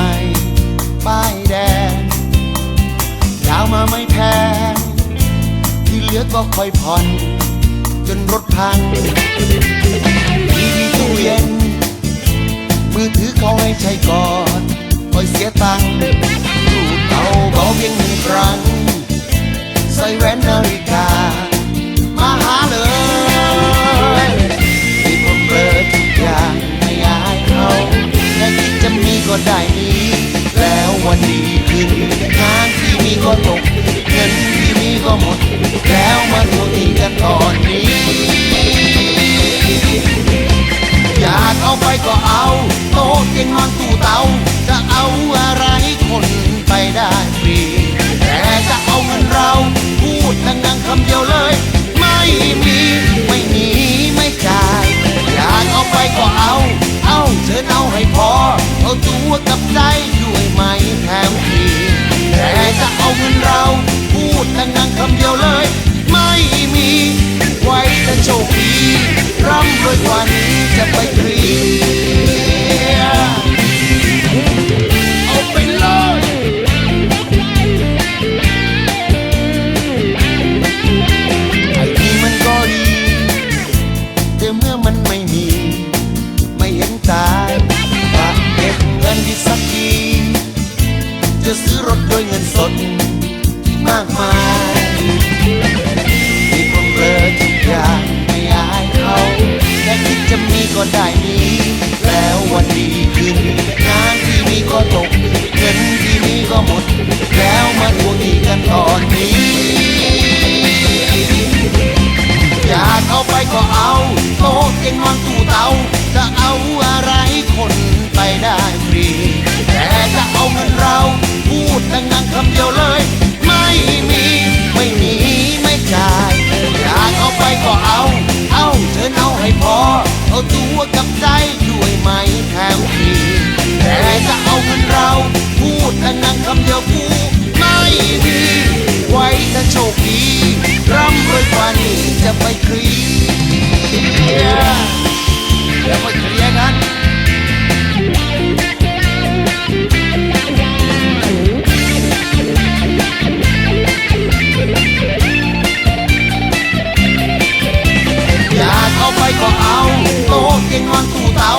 ม่ป้ายแดงดาวมาไม่แพงที่เลือกก็ค่อยผ่อน คืงานที่มีก็ตกเงินที่มีก็หมด แล้วมาโทษทีกันตอนนี้ อยากเอาไปก็เอา โต๊ะเตีงนอนตู้ายฝากเก็บเงินดีสักที จะซื้อรถด้วยเงินสดมากมาย ให้นั่งคำเดียวเลย ไม่มีไม่หนีไม่จ่ายอยากเอาไปก็เอา เอาเชิญเอาให้พอ เอาตัวกับใจด้วยไหมแถมฟรีแต่จะเอาเงินเรา พูดแต่นั่งคำเดียวกูไม่มีไว้ถ้าโชคดีร่ำรวยกว่านี้จะไปคลี yeah. ก็เอา โต๊ะเตียงนอนตู่เตา